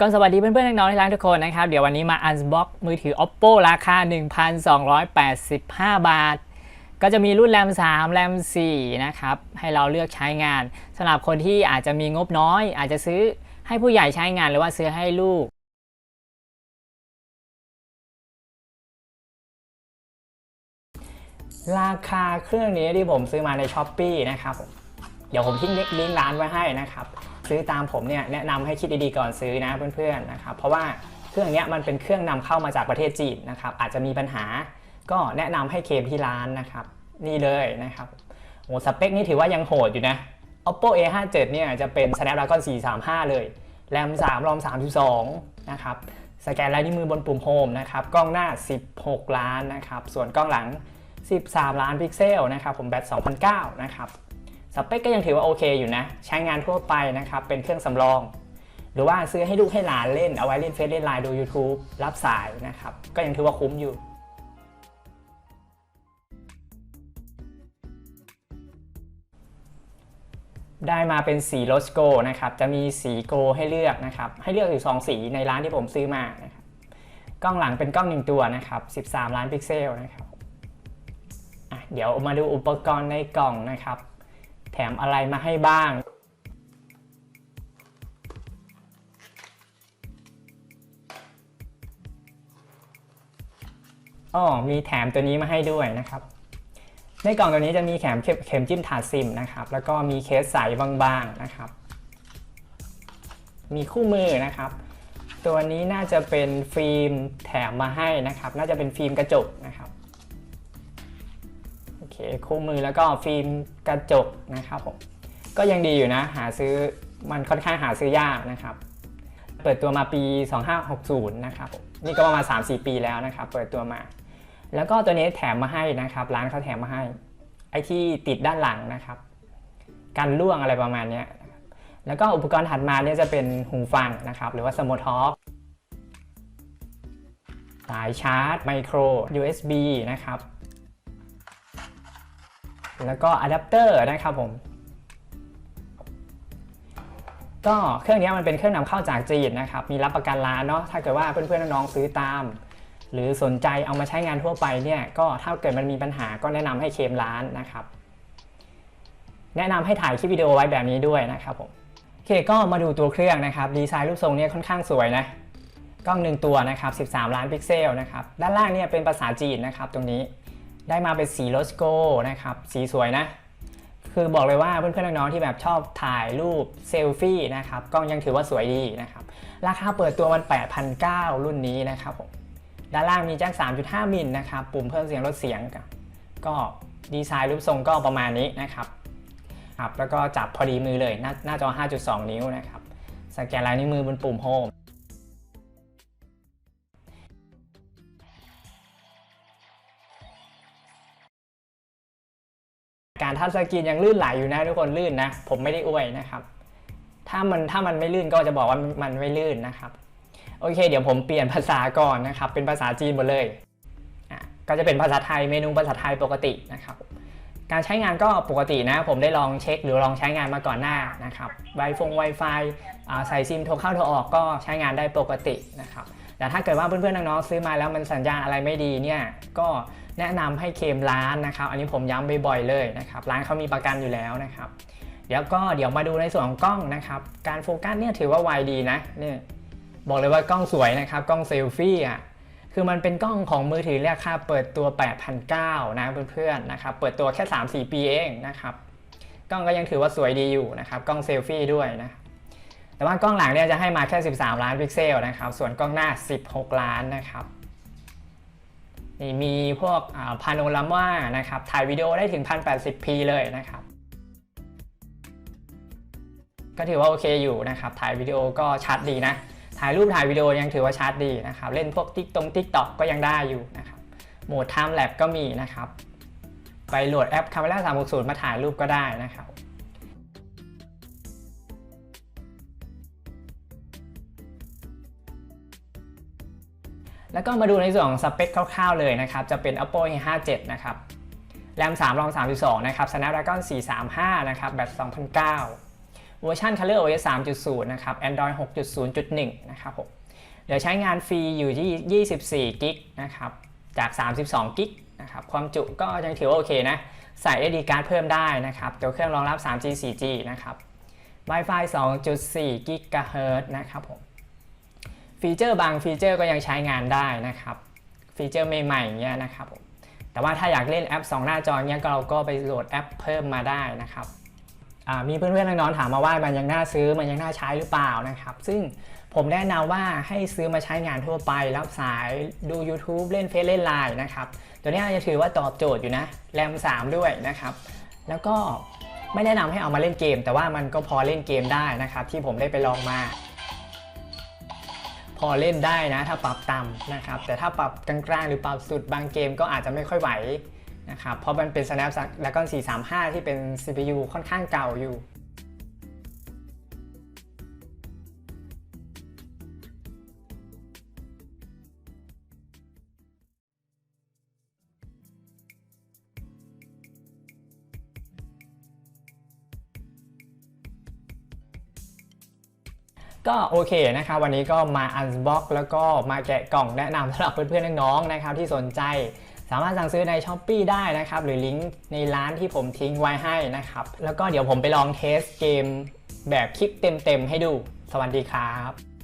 ก็สวัสดีเพื่อนๆน้องๆที่รักทุกคนนะครับ เดี๋ยววันนี้มาอันบ็อกมือถือ oppo ราคา 1,285 บาท ก็จะมีรุ่นแรม 3 แรม 4 นะครับ ให้เราเลือกใช้งานสำหรับคนที่อาจจะมีงบน้อย อาจจะซื้อให้ผู้ใหญ่ใช้งานหรือว่าซื้อให้ลูกราคาเครื่องนี้ที่ผมซื้อมาใน s h อ p e e นะครับผม เดี๋ยวผมทิ้งลิงก์ร้านไว้ให้นะครับ ซื้อตามผมเนี่ยแนะนำให้คิดดีๆก่อนซื้อนะเพื่อนๆนะครับ เพราะว่าเครื่องนี้มันเป็นเครื่องนำเข้ามาจากประเทศจีนนะครับ อาจจะมีปัญหาก็แนะนำให้เคมที่ร้านนะครับ นี่เลยนะครับโอ้สเปคนี่ถือว่ายังโหดอยู่นะ oppo a 5 7เนี่ยจะเป็น snapdragon 435 เลยแรม3รอม32นะครับสแกนลายนิ้วมือบนปุ่มโฮมนะครับกล้องหน้า 16 ล้านนะครับส่วนกล้องหลัง 13 ล้านพิกเซลนะครับผมแบต2009นะครับ เปคก็ยังถือว่าโอเคอยู่นะ ใช้งานทั่วไปนะครับ เป็นเครื่องสำรอง หรือว่าซื้อให้ลูกให้หลานเล่น เอาไว้เล่นเฟซเล่นไลน์ดู YouTube รับสายนะครับ ก็ยังถือว่าคุ้มอยู่ได้มาเป็นสีโลสโกนะครับ จะมีสีโกให้เลือกนะครับ ให้เลือกอยู่ 2 สีในร้านที่ผมซื้อมานะครับ กล้องหลังเป็นกล้องหนึ่งตัวนะครับ 13 ล้านพิกเซลนะครับ เดี๋ยวมาดูอุปกรณ์ในกล่องนะครับ แถมอะไรมาให้บ้าง อ๋อ มีแถมตัวนี้มาให้ด้วยนะครับ ในกล่องตัวนี้จะมีแถมเข็มจิ้มถาดซิมนะครับ แล้วก็มีเคสใสบางๆนะครับ มีคู่มือนะครับ ตัวนี้น่าจะเป็นฟิล์มแถมมาให้นะครับ น่าจะเป็นฟิล์มกระจกนะครับ คคู่มือแล้วก็ฟิล์มกระจกนะครับผมก็ยังดีอยู่นะ หาซื้อมันค่อนข้างหาซื้อยากนะครับ เปิดตัวมาปี 2560 นะครับนี่ก็ประมาณ 3-4 ปีแล้วนะครับ เปิดตัวมา แล้วก็ตัวนี้แถมมาให้นะครับ ร้านเขาแถมมาให้ ไอที่ติดด้านหลังนะครับ กันร่วงอะไรประมาณนี้แล้วก็อุปกรณ์ถัดมาเนี่ยจะเป็นหูฟังนะครับ หรือว่าสม o ทอ k สายชาร์จไมโคร USB นะครับ แล้วก็อะแดปเตอร์นะครับผมก็เครื่องนี้มันเป็นเครื่องนำเข้าจากจีนนะครับ มีรับประกันร้านเนาะ ถ้าเกิดว่าเพื่อนๆน้องๆซื้อตาม หรือสนใจเอามาใช้งานทั่วไปเนี่ยก็ถ้าเกิดมันมีปัญหาก็แนะนำให้เคลมร้านนะครับ แนะนำให้ถ่ายคลิปวิดีโอไว้แบบนี้ด้วยนะครับผมโอเคก็มาดูตัวเครื่องนะครับดีไซน์รูปทรงเนี่ยค่อนข้างสวยนะกล้องหนึ่งตัวนะครับ 13 ล้านพิกเซลนะครับด้านล่างเนี่ยเป็นภาษาจีนนะครับตรงนี้ ได้มาเป็นสีโลสโกนะครับ สีสวยนะ คือบอกเลยว่าเพื่อนๆน้องๆที่แบบชอบถ่ายรูปเซลฟี่นะครับกล้องยังถือว่าสวยดีนะครับ ราคาเปิดตัวมัน 8,900 รุ่นนี้นะครับผมด้านล่างมีแจ็ค 3.5 มิลนะครับ ปุ่มเพิ่มเสียงลดเสียงก,ก็ดีไซน์รูปทรงก็ประมาณนี้นะครับครับแล้วก็จับพอดีมือเลยหน้าหน้าจอ 5.2 นิ้วนะครับ สแกนลายนิ้วมือบนปุ่มโฮม การทัชสกรีนยังลื่นไหลอยู่นะทุกคนลื่นนะ ผมไม่ได้อวยนะครับ ถ้ามันถ้ามันไม่ลื่นก็จะบอกว่ามันไม่ลื่นนะครับ โอเค เดี๋ยวผมเปลี่ยนภาษาก่อนนะครับ เป็นภาษาจีนหมดเลยอะก็จะเป็นภาษาไทยเมนูภาษาไทยปกตินะครับ การใช้งานก็ปกตินะ ผมได้ลองเช็คหรือลองใช้งานมาก่อนหน้านะครับไวฟง Wi-Fi อ่าใส่ซิมโทรเข้าโทรออกก็ใช้งานได้ปกตินะครับ แต่ถ้าเกิดว่าเพื่อนๆน้องๆซื้อมาแล้วมันสัญญาณอะไรไม่ดีเนี่ยก็แนะนำให้เคมร้านนะครับ อันนี้ผมย้ำบ่อยๆเลยนะครับร้านเขามีประกันอยู่แล้วนะครับเดี๋ยวก็เดี๋ยวมาดูในส่วนของกล้องนะครับการโฟกัสเนี่ยถือว่าไวดีนะเนี่ยบอกเลยว่ากล้องสวยนะครับกล้องเซลฟี่อะคือมันเป็นกล้องของมือถือราคาเปิดตัว 8,900นะเพื่อนๆนะครับเปิดตัวแค่ 3-4 ปีเองนะครับกล้องก็ยังถือว่าสวยดีอยู่นะครับกล้องเซลฟี่ด้วยนะ แต่ว่ากล้องหลังเนี่ยจะให้มาแค่ 13 ล้านพิกเซลนะครับ ส่วนกล้องหน้า 16 ล้านนะครับนี่มีพวกพาโนรามานะครับถ่ายวิดีโอได้ถึง 1080p เลยนะครับ ก็ถือว่าโอเคอยู่นะครับ ถ่ายวิดีโอก็ชัดดีนะ ถ่ายรูปถ่ายวิดีโอยังถือว่าชัดดีนะครับ เล่นพวกติ๊กตรงติ๊กต็อกก็ยังได้อยู่นะครับ โหมด Time Lapse ก็มีนะครับ ไปโหลดแอป Camera 360 มาถ่ายรูปก็ได้นะครับ แล้วก็มาดูในส่วนของสเปคคร่าวๆเลยนะครับ จะเป็น Oppo A57 นะครับ แรม 3 รอม 32 นะครับ Snapdragon 435 นะครับ แบต 2009 เวอร์ชัน Color OS 3.0 นะครับ Android 6.0.1 นะครับผมเดี๋ยวใช้งานฟรีอยู่ที่ 24 กิกนะครับ จาก 32 กิกนะครับ ความจุก็ยังถือว่าโอเคนะ ใส่ SD card เพิ่มได้นะครับ ตัวเครื่องรองรับ 3G 4G นะครับ Wi-Fi 2.4 GHz นะครับผม ฟีเจอร์บางฟีเจอร์ก็ยังใช้งานได้นะครับ ฟีเจอร์ใหม่ๆอย่างเงี้ยนะครับผมแต่ว่าถ้าอยากเล่นแอป 2 หน้าจอเงี้ยเราก็ไปโหลดแอปเพิ่มมาได้นะครับอ่ามีเพื่อนๆน้องๆถามมาว่ามันยังน่าซื้อมันยังน่าใช้หรือเปล่านะครับ ซึ่งผมแนะนำว่าให้ซื้อมาใช้งานทั่วไป รับสายดู YouTube เล่นเฟซเล่นไลน์นะครับ ตัวนี้จะถือว่าตอบโจทย์อยู่นะแรม 3 ด้วยนะครับ แล้วก็ไม่แนะนำให้เอามาเล่นเกม แต่ว่ามันก็พอเล่นเกมได้นะครับ ที่ผมได้ไปลองมา พอเล่นได้นะ ถ้าปรับต่ำนะครับ แต่ถ้าปรับกลางๆ หรือปรับสุดบางเกมก็อาจจะไม่ค่อยไหวนะครับ เพราะมันเป็น Snapdragon 435 ที่เป็น CPU ค่อนข้างเก่าอยู่ ก็โอเคนะครับวันนี้ก็มาอันบ็อกแล้วก็มาแกะกล่องแนะนำสำหรับเพื่อนๆน้องๆนะครับที่สนใจสามารถสั่งซื้อใน s h อ p e e ได้นะครับ หรือลิงก์ในร้านที่ผมทิ้งไว้ให้นะครับ แล้วก็เดี๋ยวผมไปลองเทสเกมแบบคลิปเต็มๆให้ดู สวัสดีครับ